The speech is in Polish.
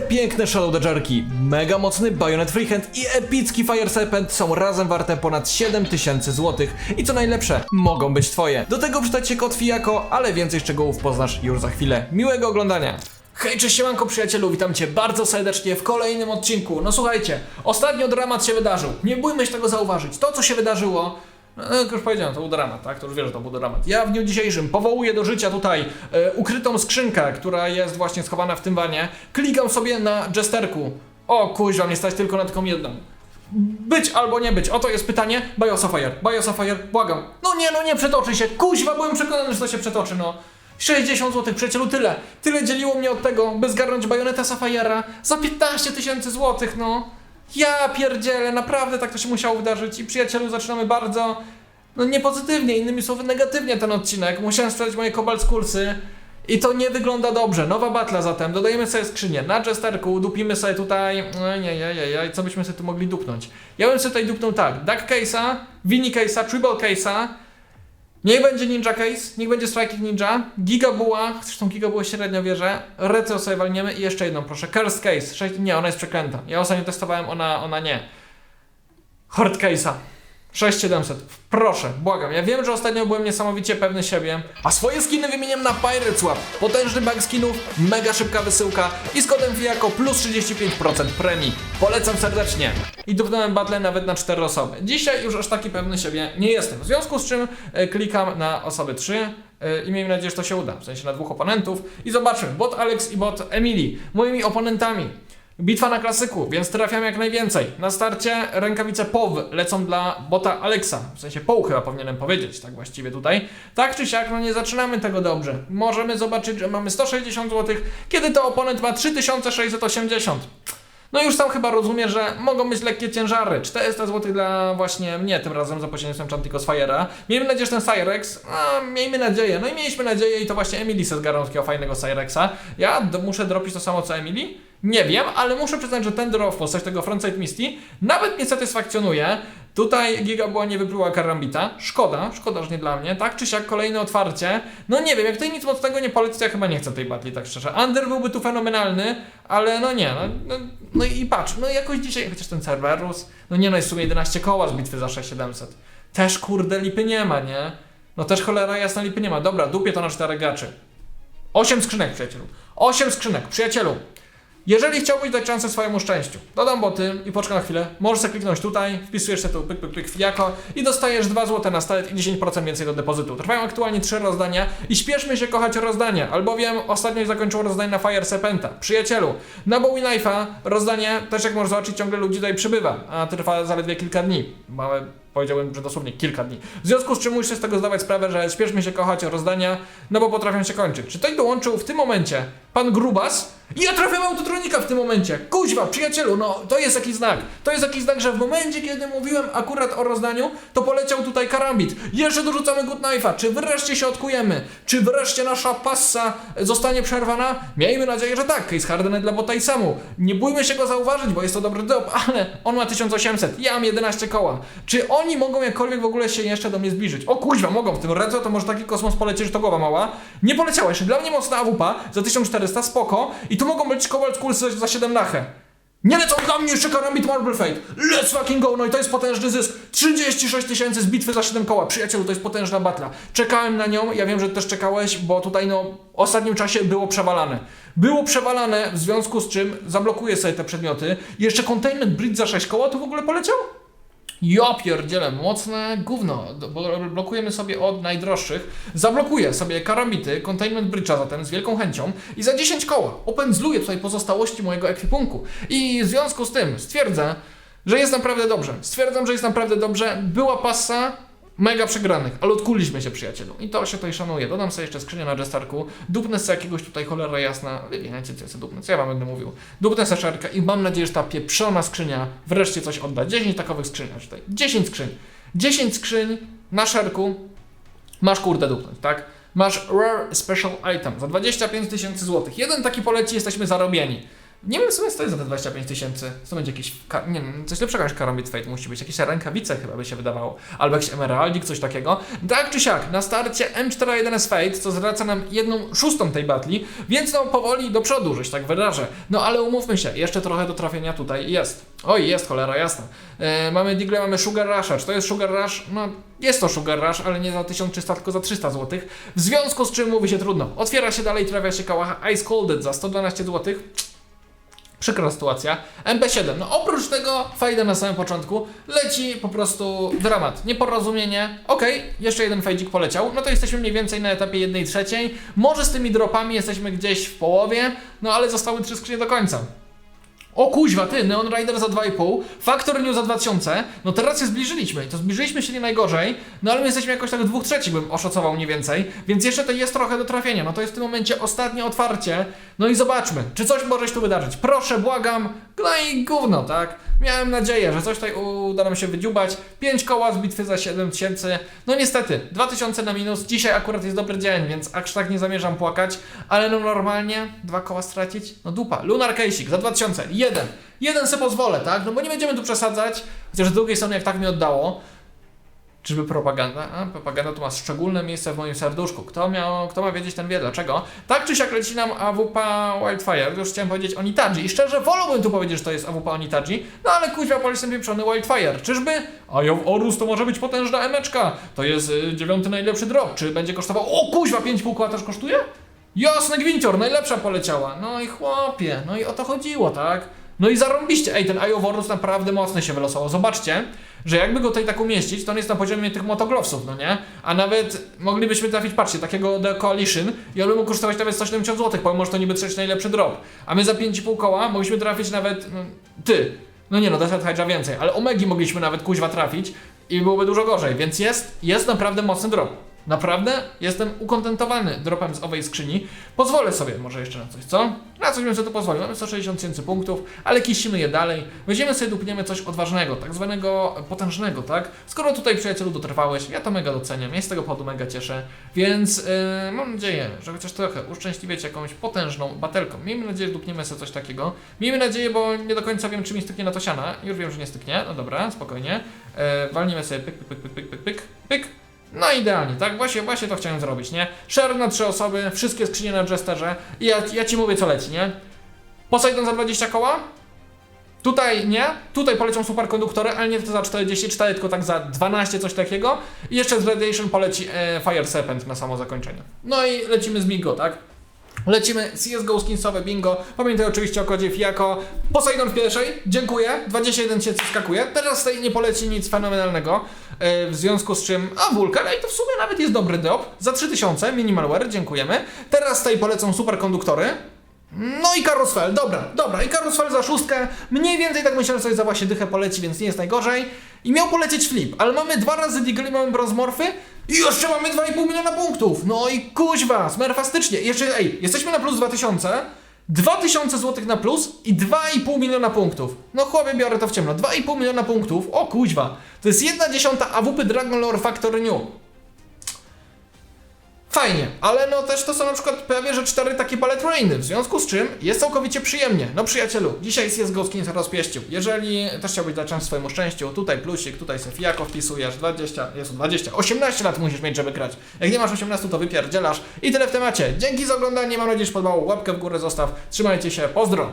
Przepiękne Shadow Dodgerki, mega mocny Bayonet Freehand i epicki Fire Serpent są razem warte ponad 7000 zł i co najlepsze, mogą być twoje. Do tego przydać kod Fijako, ale więcej szczegółów poznasz już za chwilę. Miłego oglądania! Hej, cześć siemanko przyjacielu, witam cię bardzo serdecznie w kolejnym odcinku. No słuchajcie, ostatnio dramat się wydarzył, nie bójmy się tego zauważyć. To co się wydarzyło, no, jak już powiedziałem, to był dramat, tak? To już wiesz, że to był dramat. Ja w dniu dzisiejszym powołuję do życia tutaj e, ukrytą skrzynkę, która jest właśnie schowana w tym wanie. Klikam sobie na jesterku. O kuźwa, mnie stać tylko na taką jedną. Być albo nie być, oto jest pytanie. Biosafire, Biosafire, błagam. No nie, no nie przetoczy się. Kuźwa, byłem przekonany, że to się przetoczy, no. 60 zł, przyjacielu, tyle. Tyle dzieliło mnie od tego, by zgarnąć bajoneta Safire'a za 15 tysięcy złotych, no. Ja pierdzielę, naprawdę tak to się musiało wydarzyć i przyjacielu zaczynamy bardzo, no niepozytywnie, innymi słowy negatywnie ten odcinek. Musiałem sprzedać moje Cobalt kursy i to nie wygląda dobrze. Nowa batla zatem, dodajemy sobie skrzynię. Na jesterku, dupimy sobie tutaj, nie, nie, nie, nie, co byśmy sobie tu mogli dupnąć? Ja bym sobie tutaj dupnął tak, Duck Case'a, Winnie Case'a, Triple Case'a, Niech będzie Ninja Case, niech będzie Striking Ninja, Giga Buła, zresztą Giga Buła średnio wierzę, Retro sobie walniemy. I jeszcze jedną proszę, Cursed Case, Sześć- nie, ona jest przeklęta, ja ostatnio testowałem, ona, ona nie. Hard Case'a, 6700, proszę, błagam, ja wiem, że ostatnio byłem niesamowicie pewny siebie, a swoje skiny wymieniam na Pirate Swap, potężny bank skinów, mega szybka wysyłka i z kodem FIAKO plus 35% premii, polecam serdecznie. I dupnąłem battle nawet na 4 osoby. Dzisiaj już aż taki pewny siebie nie jestem, w związku z czym e, klikam na osoby 3 e, i miejmy nadzieję, że to się uda, w sensie na dwóch oponentów. I zobaczmy, bot Alex i bot Emily, moimi oponentami. Bitwa na klasyku, więc trafiam jak najwięcej. Na starcie rękawice POW lecą dla bota Alexa. W sensie POW chyba powinienem powiedzieć, tak właściwie tutaj. Tak czy siak, no nie zaczynamy tego dobrze. Możemy zobaczyć, że mamy 160 zł, kiedy to oponent ma 3680. No już sam chyba rozumie, że mogą być lekkie ciężary. 400 zł dla właśnie mnie tym razem za pośrednictwem Chanticos Fire'a. Miejmy nadzieję, że ten Cyrex, a miejmy nadzieję, no i mieliśmy nadzieję i to właśnie Emily se zgarnął takiego fajnego Cyrexa. Ja muszę dropić to samo co Emily? Nie wiem, ale muszę przyznać, że ten drop w postaci tego Frontside Misty nawet mnie satysfakcjonuje. Tutaj Giga była nie wypluła karambita. Szkoda, szkoda, że nie dla mnie. Tak czy siak kolejne otwarcie. No nie wiem, jak tutaj nic mocnego nie poleci, ja chyba nie chcę tej batli, tak szczerze. Under byłby tu fenomenalny, ale no nie, no, no, no i patrz, no jakoś dzisiaj, chociaż ten Cerberus, no nie no, jest w sumie 11 koła z bitwy za 6700. Też kurde lipy nie ma, nie? No też cholera jasna lipy nie ma. Dobra, dupię to na 4 gaczy. 8 skrzynek, przyjacielu. 8 skrzynek, przyjacielu. Jeżeli chciałbyś dać szansę swojemu szczęściu, dodam boty i poczekam na chwilę. Możesz sobie kliknąć tutaj, wpisujesz sobie tu pyk, pyk, pyk, jako i dostajesz 2 zł na start i 10% więcej do depozytu. Trwają aktualnie 3 rozdania i śpieszmy się kochać rozdania, albowiem ostatnio zakończył rozdanie na Fire Serpenta. Przyjacielu, na Bowie Knife'a rozdanie, też jak możesz zobaczyć, ciągle ludzi tutaj przybywa, a trwa zaledwie kilka dni. Małe powiedziałbym, że dosłownie kilka dni. W związku z czym musisz z tego zdawać sprawę, że śpieszmy się kochać rozdania, no bo potrafią się kończyć. Czy tutaj dołączył w tym momencie pan Grubas i ja trafiam autotronika w tym momencie. Kuźwa, przyjacielu, no to jest jakiś znak. To jest jakiś znak, że w momencie, kiedy mówiłem akurat o rozdaniu, to poleciał tutaj karambit. Jeszcze dorzucamy Good Knife'a. Czy wreszcie się odkujemy? Czy wreszcie nasza passa zostanie przerwana? Miejmy nadzieję, że tak. Case Harden dla bota i samu. Nie bójmy się go zauważyć, bo jest to dobry drop, ale on ma 1800, ja mam 11 koła. Czy oni mogą jakkolwiek w ogóle się jeszcze do mnie zbliżyć? O kuźwa, mogą w tym retro, to może taki kosmos polecieć, że to głowa mała. Nie poleciała jeszcze. Dla mnie mocna AWP za 1400, spoko. I tu mogą być Cobalt Kursy za 7 lachę. Nie lecą dla mnie jeszcze Karambit Marble Fate. Let's fucking go! No i to jest potężny zysk. 36 tysięcy z bitwy za 7 koła. Przyjacielu, to jest potężna batla. Czekałem na nią, ja wiem, że też czekałeś, bo tutaj no w ostatnim czasie było przewalane. Było przewalane, w związku z czym zablokuję sobie te przedmioty. Jeszcze Containment Bridge za 6 koła, to w ogóle poleciał? Ja pierdzielę, mocne gówno, blokujemy sobie od najdroższych. Zablokuję sobie karambity, containment bridge'a zatem z wielką chęcią i za 10 koła opędzluję tutaj pozostałości mojego ekwipunku. I w związku z tym stwierdzę, że jest naprawdę dobrze. Stwierdzam, że jest naprawdę dobrze. Była passa, mega przegranych, ale odkuliśmy się przyjacielu. I to się tutaj szanuje. Dodam sobie jeszcze skrzynię na Jestarku, dupnę sobie jakiegoś tutaj cholera jasna, wy wiecie co sobie dupnę, co ja wam będę mówił. Dupnę sobie szarkę i mam nadzieję, że ta pieprzona skrzynia wreszcie coś odda. 10 takowych skrzyń aż tutaj. 10 skrzyń. 10 skrzyń na szerku masz kurde dupnąć, tak? Masz Rare Special Item za 25 tysięcy złotych. Jeden taki poleci, jesteśmy zarobieni. Nie wiem w sumie jest za te 25 tysięcy. To będzie jakiś, nie wiem, coś lepszego niż Karambit Fate musi być. Jakieś rękawice chyba by się wydawało. Albo jakiś emeraldik, coś takiego. Tak czy siak, na starcie M41S Fate, co zwraca nam jedną szóstą tej batli, więc no powoli do przodu, że się tak wyrażę. No ale umówmy się, jeszcze trochę do trafienia tutaj jest. Oj, jest, cholera jasna. E, mamy Digle, mamy Sugar Rusha. Czy to jest Sugar Rush? No, jest to Sugar Rush, ale nie za 1300, tylko za 300 zł. W związku z czym mówi się trudno. Otwiera się dalej, trafia się kałacha Ice Colded za 112 zł. Przykra sytuacja. MP7. No oprócz tego fajda na samym początku leci po prostu dramat. Nieporozumienie. Okej, jeszcze jeden fajdzik poleciał. No to jesteśmy mniej więcej na etapie 1 trzeciej. Może z tymi dropami jesteśmy gdzieś w połowie, no ale zostały trzy skrzynie do końca. O kuźwa, ty, Neon Rider za 2,5, Factor New za 2000, no teraz się zbliżyliśmy to zbliżyliśmy się nie najgorzej, no ale my jesteśmy jakoś tak w dwóch trzecich bym oszacował mniej więcej, więc jeszcze to jest trochę do trafienia, no to jest w tym momencie ostatnie otwarcie, no i zobaczmy, czy coś może się tu wydarzyć, proszę, błagam, no i gówno, tak? Miałem nadzieję, że coś tutaj uda nam się wydziubać, 5 koła z bitwy za 7000, no niestety, 2000 na minus, dzisiaj akurat jest dobry dzień, więc aż tak nie zamierzam płakać, ale no normalnie, dwa koła stracić, no dupa, Lunar Case'ik za 2000, jeden, jeden se pozwolę, tak? No bo nie będziemy tu przesadzać, chociaż z drugiej strony jak tak mi oddało, Czyżby propaganda? A, propaganda to ma szczególne miejsce w moim serduszku. Kto, miał, kto ma wiedzieć, ten wie dlaczego. Tak czy siak leci nam AWP Wildfire. Już chciałem powiedzieć Onitaji. I szczerze wolałbym tu powiedzieć, że to jest AWP Onitaji. No ale kuźwa policjant pieprzony Wildfire. Czyżby? A ją Orus to może być potężna emeczka. To jest y, dziewiąty najlepszy drop. Czy będzie kosztował... O kuźwa, 5,5 koła też kosztuje? Jasny gwincior, najlepsza poleciała. No i chłopie, no i o to chodziło, tak? No i zarąbiście, ej, ten Ioworus naprawdę mocny się wylosował. Zobaczcie, że jakby go tutaj tak umieścić, to on jest na poziomie tych motoglowsów, no nie? A nawet moglibyśmy trafić, patrzcie, takiego The Coalition i on by mógł kosztować nawet 170 zł, pomimo, że to niby trzeci najlepszy drop. A my za 5,5 koła mogliśmy trafić nawet, no, ty, no nie no, Desert Hydra więcej, ale Omegi mogliśmy nawet kuźwa trafić i byłoby dużo gorzej, więc jest, jest naprawdę mocny drop. Naprawdę jestem ukontentowany dropem z owej skrzyni. Pozwolę sobie może jeszcze na coś, co? Na coś bym sobie tu pozwolił. Mamy 160 tysięcy punktów, ale kiścimy je dalej. Weźmiemy sobie dupniemy coś odważnego, tak zwanego potężnego, tak? Skoro tutaj przyjacielu dotrwałeś, ja to mega doceniam, ja z tego powodu mega cieszę, więc yy, mam nadzieję, że chociaż trochę uszczęśliwiecie jakąś potężną batelką. Miejmy nadzieję, że dupniemy sobie coś takiego. Miejmy nadzieję, bo nie do końca wiem, czy mi styknie na to siana. Już wiem, że nie styknie. No dobra, spokojnie. Yy, walnijmy sobie pyk, pyk, pyk, pyk, pyk, pyk, pyk. No idealnie, tak? Właśnie, właśnie to chciałem zrobić, nie? Share na trzy osoby, wszystkie skrzynie na Jesterze i ja, ja ci mówię co leci, nie? Poseidon za 20 koła? Tutaj nie, tutaj polecą superkonduktory, ale nie to za 44, tylko tak za 12, coś takiego. I jeszcze z Radiation poleci e, Fire Serpent na samo zakończenie. No i lecimy z Bingo, tak? Lecimy CSGO skinsowe bingo. Pamiętaj oczywiście o kodzie FIAKO. Poseidon w pierwszej, dziękuję. 21 tysięcy skakuje. Teraz tutaj nie poleci nic fenomenalnego. e, W związku z czym, a Vulkan, i to w sumie nawet jest dobry drop. Za 3000 minimalware, dziękujemy. Teraz tutaj polecą superkonduktory. No i Karusfel, dobra, dobra, i Karusfel za szóstkę, mniej więcej tak myślałem sobie za właśnie dychę poleci, więc nie jest najgorzej. I miał polecieć flip, ale mamy dwa razy Deagle i mamy brązmorfy i jeszcze mamy 2,5 miliona punktów. No i kuźwa, smerfastycznie. Jeszcze, ej, jesteśmy na plus 2000, 2000 zł na plus i 2,5 miliona punktów. No chłopie, biorę to w ciemno, 2,5 miliona punktów, o kuźwa. To jest jedna dziesiąta AWP Dragon Lore Factory New. Fajnie, ale no też to są na przykład prawie, że cztery takie ballet rainy, w związku z czym jest całkowicie przyjemnie. No przyjacielu, dzisiaj jest Goskin rozpieścił. Jeżeli też chciałbyś dać czas swojemu szczęściu, tutaj plusik, tutaj Sofijako wpisujesz, 20, jest 20, 18 lat musisz mieć, żeby grać. Jak nie masz 18, to wypierdzielasz. I tyle w temacie. Dzięki za oglądanie, mam nadzieję, że podobało. Łapkę w górę zostaw. Trzymajcie się, pozdro!